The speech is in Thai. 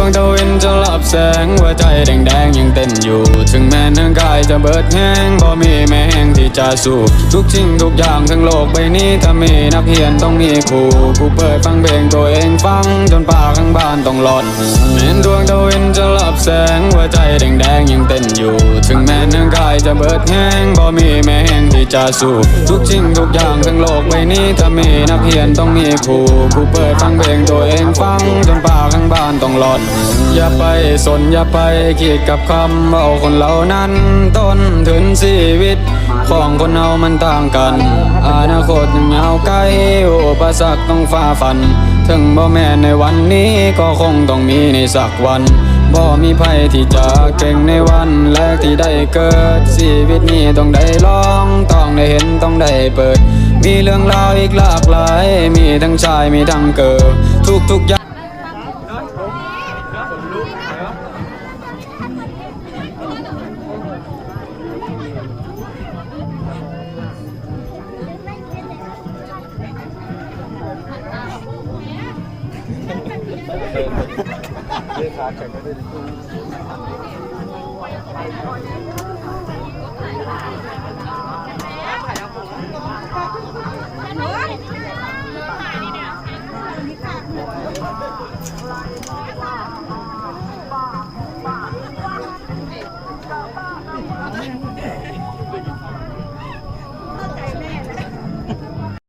ดวงตะเวนจะลับแสงว่าใจ แดงแดงยังเต้นอยู่ ถึงแม้ทั้งกายจะเบิดแห้งบ่มีแมงที่จะสู้ทุกสิ่งทุกอย่างทั้งโลกใบนี้ถ้ามีนักเรียนต้องมีครูกูเปิดฟังเพลงตัวเองฟังจนป่าข้างบ้านต้องหลอนหูแม้ดวงตะเวนจะลับแสงหัวใจแดงแดงยังเต้นอยู่ ถึงแม้ทั้งกายจะเบิดแห้งบ่มีแมงที่จะสู้ทุกสิ่งทุกอย่างทั้งโลกใบนี้ถ้ามีนักเรียนต้องมีครูกูเปิดฟังเพลงตัวเองฟังจนป่าข้างบ้านต้องหลอนอย่าไปสนอย่าไปคิดกับคำเอาคนเหล่านั้นต้นทุนชีวิต ของคนเรามันต่างกัน อนาคตยังยาวไกลอุปสรรคต้องฝ่าฟัน ถึงบ่แม่ในวันนี้ก็คงต้องมีในสักวันบ่มีภัยที่จะเก่งในวันแรกที่ได้เกิดชีวิตนี้ต้องได้ลองต้องได้เห็นต้องได้เปิด มีเรื่องราวอีกหลากหลาย มีทั้งชายมีทั้งเกิดทุกทุกอย่าง เด็กขาแข็งก็ได้ 好的。